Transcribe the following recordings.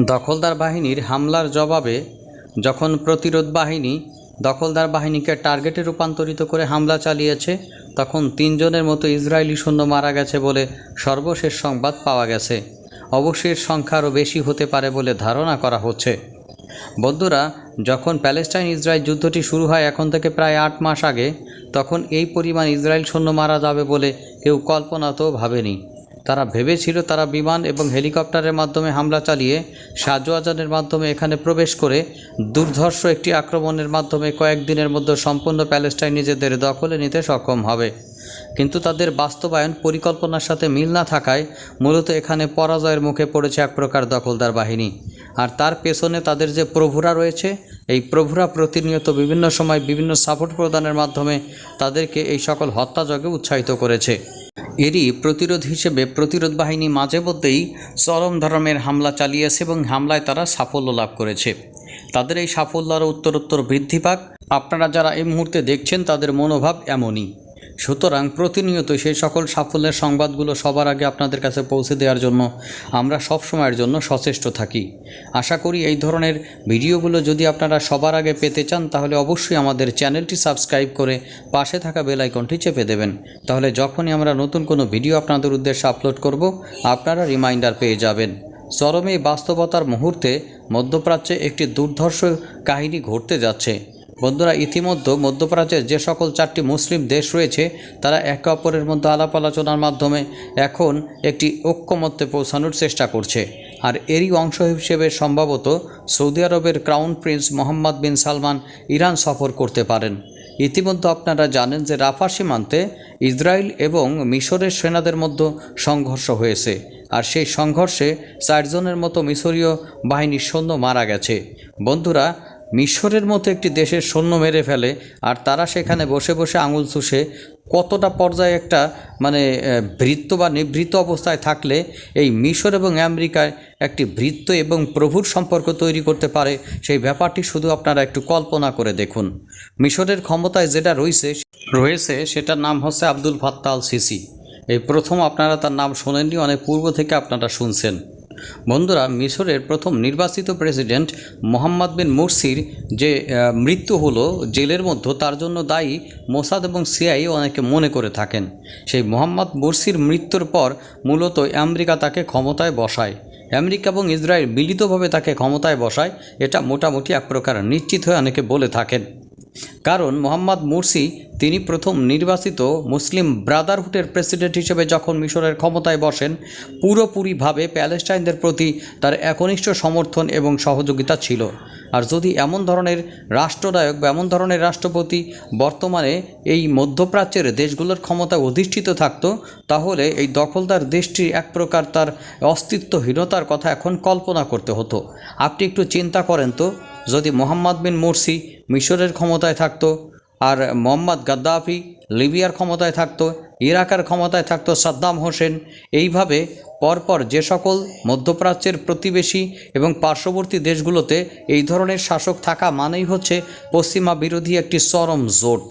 দখলদার বাহিনীর হামলার জবাবে যখন প্রতিরোধ বাহিনী দখলদার বাহিনীকে টার্গেটে রূপান্তরিত করে হামলা চালিয়েছে, তখন তিনজনের মতো ইসরায়েলি সৈন্য মারা গেছে বলে সর্বশেষ সংবাদ পাওয়া গেছে। অবশ্যই সংখ্যা আরও বেশি হতে পারে বলে ধারণা করা হচ্ছে। বন্ধুরা, যখন প্যালেস্টাইন ইসরায়েল যুদ্ধটি শুরু হয় এখন থেকে প্রায় আট মাস আগে, তখন এই পরিমাণ ইসরায়েল সৈন্য মারা যাবে বলে কেউ কল্পনাতেও ভাবেনি। তারা ভেবেছিল তারা বিমান এবং হেলিকপ্টারের মাধ্যমে হামলা চালিয়ে সাজোয়াজানের মাধ্যমে এখানে প্রবেশ করে দুর্ধর্ষ একটি আক্রমণের মাধ্যমে কয়েকদিনের মধ্যে সম্পূর্ণ প্যালেস্টাইন নিজেদের দখলে নিতে সক্ষম হবে। কিন্তু তাদের বাস্তবায়ন পরিকল্পনার সাথে মিল না থাকায় মূলত এখানে পরাজয়ের মুখে পড়েছে এক প্রকার দখলদার বাহিনী। আর তার পেছনে তাদের যে প্রভুরা রয়েছে, এই প্রভুরা প্রতিনিয়ত বিভিন্ন সময় বিভিন্ন সাপোর্ট প্রদানের মাধ্যমে তাদেরকে এই সকল হত্যাযজ্ঞে উৎসাহিত করেছে। এরই প্রতিরোধ হিসেবে প্রতিরোধ বাহিনী মাঝে মধ্যেই চরম ধরনের হামলা চালিয়েছে এবং হামলায় তারা সাফল্য লাভ করেছে। তাদের এই সাফল্য আরও উত্তরোত্তর বৃদ্ধি পাক। আপনারা যারা এই মুহূর্তে দেখছেন, তাদের মনোভাব এমনই। সুতরাং প্রতিনিয়ত সেই সকল সাফল্যের সংবাদগুলো সবার আগে আপনাদের কাছে পৌঁছে দেওয়ার জন্য আমরা সব সময়ের জন্য সচেষ্ট থাকি। আশা করি এই ধরনের ভিডিওগুলো যদি আপনারা সবার আগে পেতে চান, তাহলে অবশ্যই আমাদের চ্যানেলটি সাবস্ক্রাইব করে পাশে থাকা বেল আইকনটি চেপে দেবেন। তাহলে যখনই আমরা নতুন কোনো ভিডিও আপনাদের উদ্দেশ্যে আপলোড করব, আপনারা রিমাইন্ডার পেয়ে যাবেন। চরমে বাস্তবতার মুহূর্তে মধ্যপ্রাচ্যে একটি দুর্ধর্ষ কাহিনী ঘটতে যাচ্ছে। বন্ধুরা, ইতিমধ্যে মধ্যপ্রাচ্যের যে সকল চারটি মুসলিম দেশ রয়েছে, তারা একে অপরের মধ্যে আলাপ আলোচনার মাধ্যমে এখন একটি ঐক্যমত্যে পৌঁছানোর চেষ্টা করছে। আর এরই অংশ হিসেবে সম্ভবত সৌদি আরবের crown prince Mohammed bin Salman Iran সফর করতে পারেন। ইতিমধ্যে আপনারা জানেন যে রাফা সীমান্তে ইসরায়েল এবং মিশরের সেনাদের মধ্যে সংঘর্ষ হয়েছে। আর সেই সংঘর্ষে চারজনের মতো মিশরীয় বাহিনীর সৈন্য মারা গেছে। বন্ধুরা মিশরের মতো একটি দেশের সৈন্য মেরে ফেলে, আর তারা সেখানে বসে বসে আঙুল চুষে কতটা পর্যায়ে একটা মানে ভৃত্য বা নিভৃত অবস্থায় থাকলে এই মিশর এবং আমেরিকায় একটি বৃত্ত এবং প্রভুর সম্পর্ক তৈরি করতে পারে, সেই ব্যাপারটি শুধু আপনারা একটু কল্পনা করে দেখুন। মিশরের ক্ষমতায় যেটা রয়েছে রয়েছে, সেটার নাম হচ্ছে আব্দুল ফাত্তা আল সিসি। এই প্রথম আপনারা তার নাম শোনেননি, অনেক পূর্ব থেকে আপনারা শুনছেন। বন্ধুরা, মিশরের প্রথম নির্বাচিত প্রেসিডেন্ট মোহাম্মদ বিন মুরসির যে মৃত্যু হলো জেলের মধ্যে, তার জন্য দায়ী মোসাদ এবং সিআই অনেকে মনে করে থাকেন। সেই মোহাম্মদ মুরসির মৃত্যুর পর মূলত আমেরিকা তাকে ক্ষমতায় বসায়। আমেরিকা এবং ইসরায়েল মিলিতভাবে তাকে ক্ষমতায় বসায়, এটা মোটামুটি এক প্রকার নিশ্চিত হয়ে অনেকে বলে থাকেন। কারণ মোহাম্মদ মুরসি তিনি প্রথম নির্বাচিত মুসলিম ব্রাদারহুডের প্রেসিডেন্ট হিসেবে যখন মিশরের ক্ষমতায় বসেন, পুরোপুরিভাবে প্যালেস্টাইনদের প্রতি তার একনিষ্ঠ সমর্থন এবং সহযোগিতা ছিল। আর যদি এমন ধরনের রাষ্ট্রনায়ক বা এমন ধরনের রাষ্ট্রপতি বর্তমানে এই মধ্যপ্রাচ্যের দেশগুলোর ক্ষমতায় অধিষ্ঠিত থাকত, তাহলে এই দখলদার দেশটির এক প্রকার তার অস্তিত্বহীনতার কথা এখন কল্পনা করতে হতো। আপনি একটু চিন্তা করেন তো, যদি মোহাম্মদ বিন মুরসি মিশরের ক্ষমতায় থাকতো, আর মোহাম্মদ গাদ্দাফি লিবিয়ার ক্ষমতায় থাকতো, ইরাকের ক্ষমতায় থাকতো সাদ্দাম হোসেন। এইভাবে পরপর যে সকল মধ্যপ্রাচ্যের প্রতিবেশী এবং পার্শ্ববর্তী দেশগুলোতে এই ধরনের শাসক থাকা মানেই হচ্ছে পশ্চিমা বিরোধী একটি চরম জোট,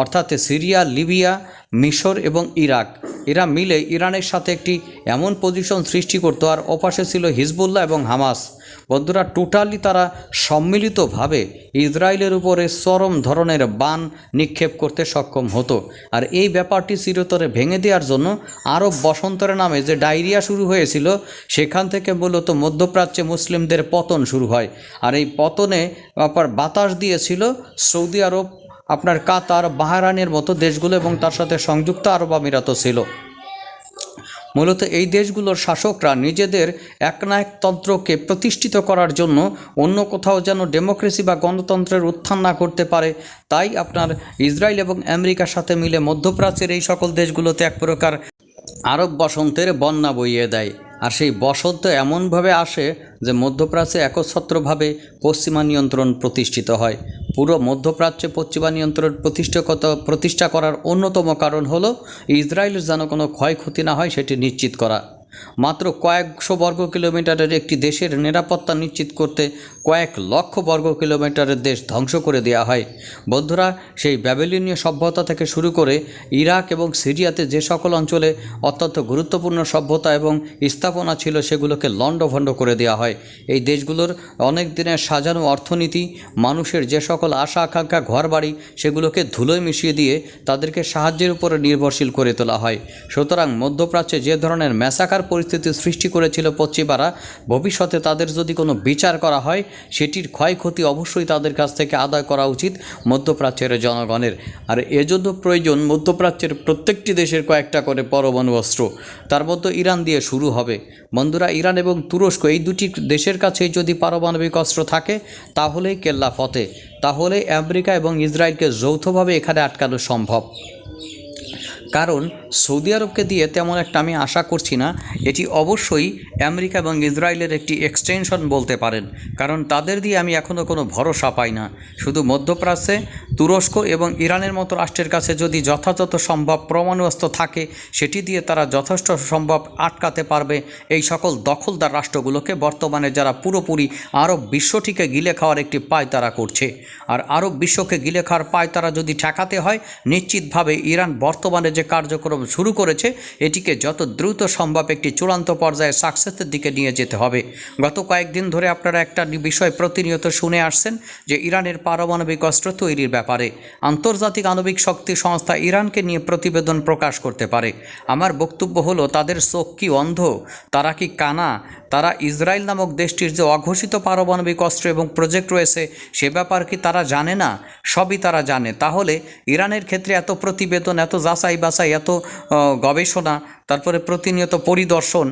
অর্থাৎ সিরিয়া, লিবিয়া, মিশর এবং ইরাক। এরা মিলে ইরানের সাথে একটি এমন পজিশন সৃষ্টি করতো আর ওপাশে ছিল হিজবুল্লাহ এবং হামাস। বন্ধুরা টোটালি তারা সম্মিলিতভাবে ইসরায়েলের উপরে চরম ধরনের বান নিক্ষেপ করতে সক্ষম হতো। আর এই ব্যাপারটি চিরতরে ভেঙে দেওয়ার জন্য আরব বসন্তের নামে যে ডায়রিয়া শুরু হয়েছিল, সেখান থেকে মূলত মধ্যপ্রাচ্যে মুসলিমদের পতন শুরু হয়। আর এই পতনে বাতাস দিয়েছিল সৌদি আরব আপনার কাতার বাহারানের মতো দেশগুলো এবং তার সাথে সংযুক্ত আরব আমিরাতও ছিল। মূলত এই দেশগুলোর শাসকরা নিজেদের একনায়কতন্ত্রকে প্রতিষ্ঠিত করার জন্য অন্য কোথাও যেন ডেমোক্রেসি বা গণতন্ত্রের উত্থান না করতে পারে। তাই আপনার ইসরায়েল এবং আমেরিকার সাথে মিলে মধ্যপ্রাচ্যের এই সকল দেশগুলোতে এক প্রকার আরব বসন্তের বন্যা বইয়ে দেয়। আর সেই বসন্ত এমনভাবে আসে যে মধ্যপ্রাচ্যে একচ্ছত্রভাবে পশ্চিমা নিয়ন্ত্রণ প্রতিষ্ঠিত হয়। পুরো মধ্যপ্রাচ্যে পশ্চিমা নিয়ন্ত্রণ প্রতিষ্ঠাগত প্রতিষ্ঠা করার অন্যতম কারণ হল, ইসরায়েলের যেন কোনো ক্ষয়ক্ষতি না হয়, সেটি নিশ্চিত করা। মাত্র কয়েকশো বর্গ কিলোমিটারের একটি দেশের নিরাপত্তা নিশ্চিত করতে কয়েক লক্ষ বর্গ কিলোমিটারের দেশ ধ্বংস করে দেওয়া হয়। বন্ধুরা, সেই ব্যাবিলনীয় সভ্যতা থেকে শুরু করে ইরাক এবং সিরিয়াতে যে সকল অঞ্চলে অত্যন্ত গুরুত্বপূর্ণ সভ্যতা এবং স্থাপনা ছিল, সেগুলোকে লণ্ডভণ্ড করে দেওয়া হয়। এই দেশগুলোর অনেক দিনের সাজানো অর্থনীতি, মানুষের যে সকল আশা, আকাঙ্ক্ষা, ঘরবাড়ি, সেগুলোকে ধুলোয় মিশিয়ে দিয়ে তাদেরকে সাহায্যের উপরে নির্ভরশীল করে তোলা হয়। সুতরাং মধ্যপ্রাচ্যে যে ধরনের ম্যাসাকার পরিস্থিতি সৃষ্টি করেছিল পশ্চিমারা ভবিষ্যতে তাদের যদি কোনো বিচার করা হয়, সেটির ক্ষয়ক্ষতি অবশ্যই তাদের কাছ থেকে আদায় করা উচিত মধ্যপ্রাচ্যের জনগণের। আর এজন্য প্রয়োজন মধ্যপ্রাচ্যের প্রত্যেকটি দেশের কয়েকটা করে পরমাণু অস্ত্র। তার মধ্যে ইরান দিয়ে শুরু হবে। বন্ধুরা, ইরান এবং তুরস্ক এই দুটি দেশের কাছেই যদি পারমাণবিক অস্ত্র থাকে, তাহলেই কেল্লা ফতে। তাহলে আমেরিকা এবং ইসরায়েলকে যৌথভাবে এখানে আটকানো সম্ভব। কারণ সৌদি আরবকে দিয়ে তেমন একটা আমি আশা করছি না। এটি অবশ্যই আমেরিকা এবং ইসরায়েলের একটি এক্সটেনশন বলতে পারেন। কারণ তাদের দিয়ে আমি এখনও কোনো ভরসা পাই না। শুধু মধ্যপ্রাচ্যে, তুরস্ক এবং ইরানের মতো রাষ্ট্রের কাছে যদি যথাযথ সম্ভব প্রমাণ থাকে, সেটি দিয়ে তারা যথেষ্ট সম্ভব আটকাতে পারবে এই সকল দখলদার রাষ্ট্রগুলোকে। বর্তমানে যারা পুরোপুরি আরব বিশ্বটিকে গিলে খাওয়ার একটি পায় তারা করছে। আর আরব বিশ্বকে গিলে খাওয়ার পায় তারা যদি ঠেকাতে হয়, নিশ্চিতভাবে ইরান বর্তমানে যে কার্যক্রম শুরু করেছে এটিকে যত দ্রুত সম্ভব একটি চূড়ান্ত পর্যায়ে সাকসেসের দিকে নিয়ে যেতে হবে। গত কয়েকদিন ধরে আপনারা একটা বিষয় প্রতিনিয়ত শুনে আসছেন যে ইরানের পারমাণবিক অস্ত্র তৈরির ব্যাপারে। আন্তর্জাতিক আণবিক শক্তি সংস্থা ইরানকে নিয়ে প্রতিবেদন প্রকাশ করতে পারে। আমার বক্তব্য হলো, তাদের চোখ কি অন্ধ? তারা কি কানা? তারা ইসরায়েল নামক দেশটির যে অঘোষিত পারমাণবিক অস্ত্র এবং প্রজেক্ট রয়েছে, সে ব্যাপার কি তারা জানে না? সবই তারা জানে। তাহলে ইরানের ক্ষেত্রে এত প্রতিবেদন, এত যাচাই বাছাই এত গবেষণা, তারপরে প্রতিনিয়ত পরিদর্শন,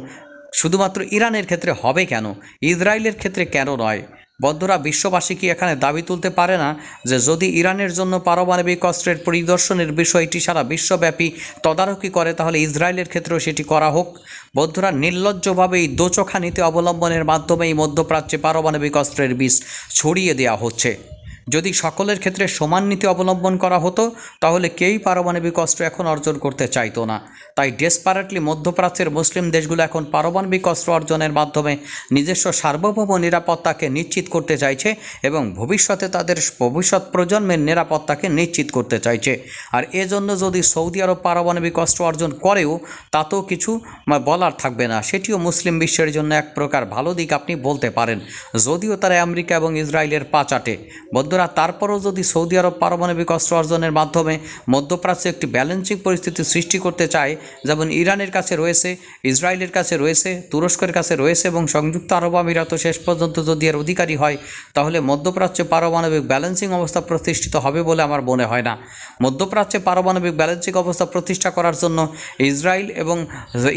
শুধুমাত্র ইরানের ক্ষেত্রে হবে কেন? ইসরায়েলের ক্ষেত্রে কেন নয়? বদ্ধরা বিশ্ববাসী কি এখানে দাবি তুলতে পারে না যে যদি ইরানের জন্য পারমাণবিক অস্ত্রের পরিদর্শনের বিষয়টি সারা বিশ্বব্যাপী তদারকি করে, তাহলে ইসরায়েলের ক্ষেত্রেও সেটি করা হোক? বৌদ্ধরা নির্লজ্জভাবে এই দোচোখা নীতি অবলম্বনের মাধ্যমে এই মধ্যপ্রাচ্যে পারমাণবিক অস্ত্রের বিষ ছড়িয়ে দেওয়া হচ্ছে। যদি সকলের ক্ষেত্রে সমান নীতি অবলম্বন করা হতো, তাহলে কেউই পারমাণবিক অস্ত্র এখন অর্জন করতে চাইতো না? তাই ডেসপারেটলি মধ্যপ্রাচ্যের মুসলিম দেশগুলো এখন পারমাণবিক অস্ত্র অর্জনের মাধ্যমে নিজস্ব সার্বভৌম নিরাপত্তাকে নিশ্চিত করতে চাইছে এবং ভবিষ্যতে তাদের ভবিষ্যৎ প্রজন্মের নিরাপত্তাকে নিশ্চিত করতে চাইছে। আর এজন্য যদি সৌদি আরব পারমাণবিক অস্ত্র অর্জন করেও, তাতেও কিছু বলার থাকবে না। সেটিও মুসলিম বিশ্বের জন্য এক প্রকার ভালো দিক আপনি বলতে পারেন। যদিও তারা আমেরিকা এবং ইসরায়েলের পাচাটে। বন্ধুরা তারপরও যদি সৌদি আরব পারমাণবিক অস্ত্র অর্জনের মাধ্যমে মধ্যপ্রাচ্যে একটি ব্যালেন্সিং পরিস্থিতি সৃষ্টি করতে চায়, যেমন ইরানের কাছে রয়েছে, ইসরায়েলের কাছে রয়েছে, তুরস্কের কাছে রয়েছে এবং সংযুক্ত আরব আমিরাত শেষ পর্যন্ত যদি এর অধিকারী হয়, তাহলে মধ্যপ্রাচ্যে পারমাণবিক ব্যালেন্সিং অবস্থা প্রতিষ্ঠিত হবে বলে আমার মনে হয় না। মধ্যপ্রাচ্যে পারমাণবিক ব্যালেন্সিং অবস্থা প্রতিষ্ঠা করার জন্য ইসরায়েল এবং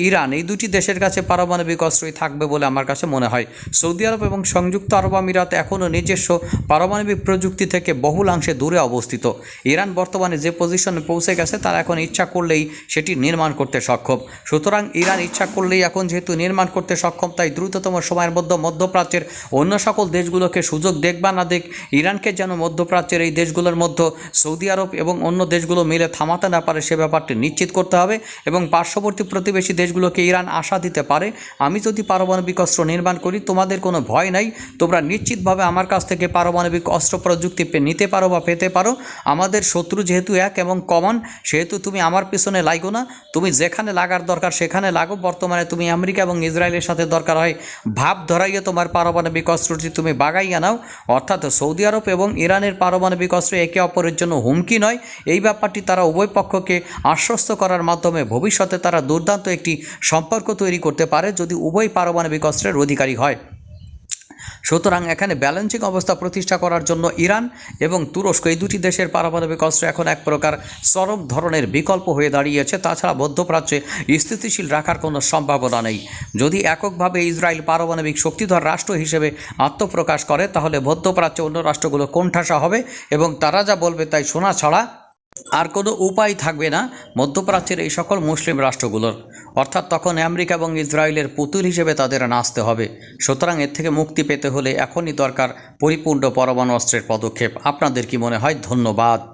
ইরান এই দুটি দেশের কাছে পারমাণবিক অস্ত্রই থাকবে বলে আমার কাছে মনে হয়। সৌদি আরব এবং সংযুক্ত আরব আমিরাত এখনও নিজস্ব পারমাণবিক প্রযুক্তি থেকে বহুলাংশে দূরে অবস্থিত। ইরান বর্তমানে যে পজিশনে পৌঁছে গেছে, তারা এখন ইচ্ছা করলেই সেটি নির্মাণ করতে সক্ষম। সুতরাং ইরান ইচ্ছা করলেই এখন যেহেতু নির্মাণ করতে সক্ষম, তাই দ্রুততম সময়ের মধ্যে মধ্যপ্রাচ্যের অন্য সকল দেশগুলোকে সুযোগ দেখ বা না দেখ, ইরানকে যেন মধ্যপ্রাচ্যের এই দেশগুলোর মধ্যে সৌদি আরব এবং অন্য দেশগুলো মিলে থামাতে না পারে, সে ব্যাপারটি নিশ্চিত করতে হবে এবং পার্শ্ববর্তী প্রতিবেশী দেশগুলোকে ইরান আশা দিতে পারে। আমি যদি পারমাণবিক অস্ত্র নির্মাণ করি, তোমাদের কোনো ভয় নাই। তোমরা নিশ্চিতভাবে আমার কাছ থেকে পারমাণবিক অস্ত্র প্রযুক্তি পে- নিতে পারো বা পেতে পারো। আমাদের শত্রু যেহেতু এক এবং কমন সেহেতু তুমি আমার পিছনে লাগো না। তুমি যেখানে লাগার দরকার সেখানে লাগো। বর্তমানে তুমি আমেরিকা এবং ইসরায়েলের সাথে দরকার হয়। ভাব ধরাইয়ে তোমার পারমাণবিক অস্ত্রটি তুমি বাগাইয়া নাও। অর্থাৎ সৌদি আরব এবং ইরানের পারমাণবিক অস্ত্র একে অপরের জন্য হুমকি নয়। এই ব্যাপারটি তারা উভয় পক্ষকে আশ্বস্ত করার মাধ্যমে ভবিষ্যতে তারা দুর্দান্ত একটি সম্পর্ক তৈরি করতে পারে যদি উভয় পারমাণবিক অস্ত্রের অধিকারী হয়। সুতরাং এখানে ব্যালেন্সিং অবস্থা প্রতিষ্ঠা করার জন্য ইরান এবং তুরস্ক এই দুটি দেশের পারমাণবিক অস্ত্র এখন এক প্রকার চরম ধরনের বিকল্প হয়ে দাঁড়িয়েছে। তাছাড়া মধ্যপ্রাচ্যে স্থিতিশীল রাখার কোনো সম্ভাবনা নেই। যদি এককভাবে ইসরায়েল পারমাণবিক শক্তিধর রাষ্ট্র হিসেবে আত্মপ্রকাশ করে, তাহলে মধ্যপ্রাচ্যে অন্য রাষ্ট্রগুলো কোণঠাসা হবে এবং তারা যা বলবে তাই শোনা ছাড়া আর কোনো উপায় থাকবে না মধ্যপ্রাচ্যের এই সকল মুসলিম রাষ্ট্রগুলোর। অর্থাৎ তখন আমেরিকা এবং ইসরায়েলের পুতুল হিসেবে তাদের নাচতে হবে। সুতরাং এর থেকে মুক্তি পেতে হলে এখনই দরকার পরিপূর্ণ পরমাণু অস্ত্রের পদক্ষেপ। আপনাদের কি মনে হয়? ধন্যবাদ।